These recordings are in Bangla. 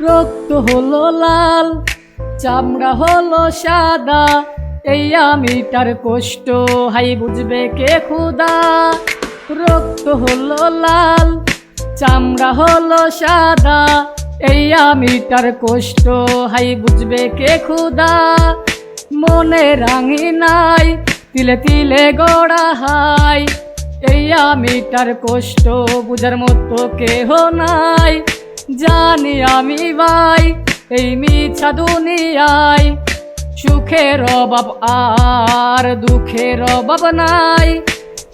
হলো লাল, চামড়া হলো সাদা। এই আমিটার কষ্ট, হাই বুঝবে কে খুদা রক্ত হলো লাল, চামড়া হলো সাদা। এই আমিটার কষ্ট, হাই বুঝবে কে খুদা মনে রাঙি নাই, তিলে তিলে গড়া হাই। এই আমিটার কষ্ট, বুঝার মতো কেহ নাই। জানি আমি ভাই, এই মিছা দুনিয়ায় সুখের অভাব আর দুঃখের অভাব নাই।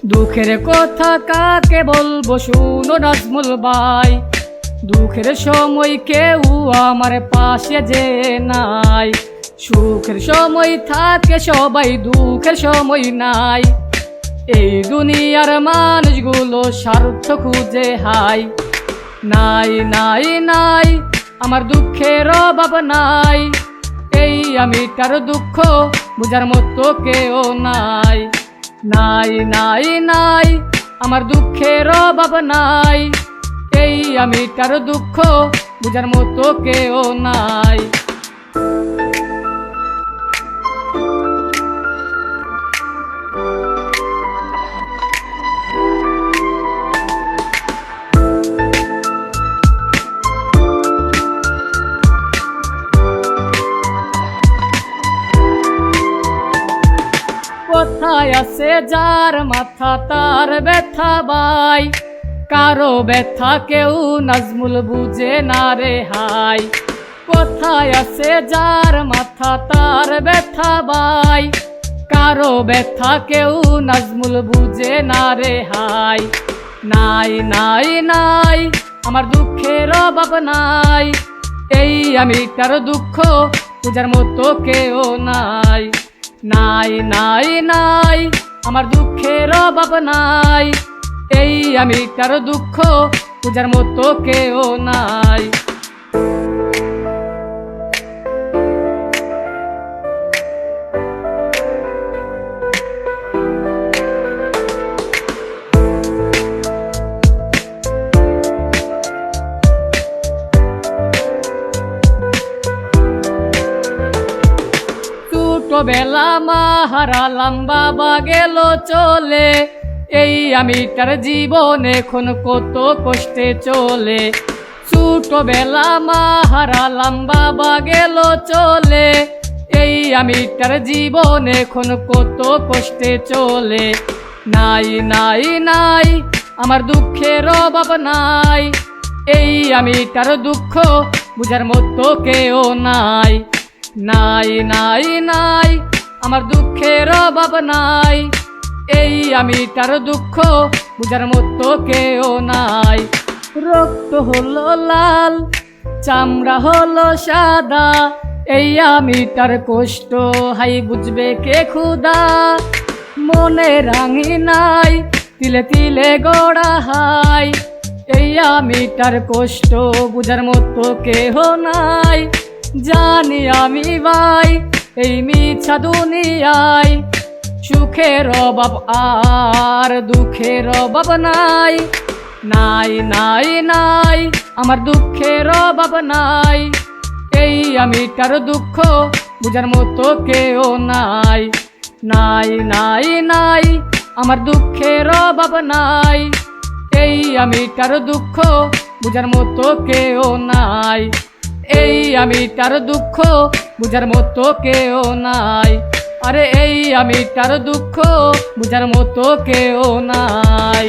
দুঃখের কথা কাকে বলব শুনো নাজমুল ভাই। দুঃখের সময় কেউ আমার পাশে যে নাই। সুখের সময় থাকে সবাই, দুঃখের সময় নাই। এই দুনিয়ার মানুষগুলো স্বার্থ খুঁজে হাই। নাই নাই নাই, আমার দুঃখের অভাব নাই। এই আমি তার দুঃখ বুঝার মতো কেউ নাই। নাই নাই নাই, আমার দুঃখের অভাব নাই। এই আমি তার দুঃখ বুঝার মতো কেউ নাই। আছে যার মাথা তার ব্যথা বাই কারও ব্যথা কেউ নাজমুল বুঝে না রে হাই। কোথায় আছে যার মাথা তার ব্যথা বাই কারও ব্যথা কেউ নাজমুল বুঝে না রে হাই। নাই নাই নাই, আমার দুঃখের অভাব নাই। এই আমি তার দুঃখ পূজার মতো কেউ নাই। নাই নাই নাই, আমার দুঃখের অভাব নাই। এই আমি তার দুঃখ পূজার মতো কেউ নাই। ছোটবেলা মা হারালাম বাবা গেল চলে। এই আমি তার জীবন এখন কত কষ্টে চলে। ছোটবেলা মা হারালাম বাবা গেল চলে। এই আমি তার জীবন এখন কত কষ্টে চলে। নাই নাই নাই, আমার দুঃখের অভাব নাই। এই আমি তার দুঃখ বুঝার মতো কেউ নাই। নাই নাই নাই, আমার দুঃখের অভাব নাই। এই আমি তার দুঃখ বুঝার মতো কেউ নাই। রক্ত হলো লাল, চামড়া হলো সাদা, এই আমি তার কষ্ট, হাই বুঝবে কে খুদা মনে রাঙি নাই, তিলে তিলে গড়া হাই। এই আমি তার কষ্ট বুঝার মতো কেহ নাই। জানি আমি ভাই, এই মিছা দুনিয়ায় সুখের অভাব আর দুঃখের অভাব নাই। নাই নাই নাই, আমার দুঃখের অভাব নাই। এই আমি তার দুঃখ বুঝার মতো কেউ নাই। নাই নাই নাই, আমার দুঃখের অভাব নাই। এই আমি তার দুঃখ বুঝার মতো কেউ নাই। এই আমি তার দুঃখ বুঝার মতো কেউ নাই। আরে এই আমি তার দুঃখ বুঝার মতো কেউ নাই।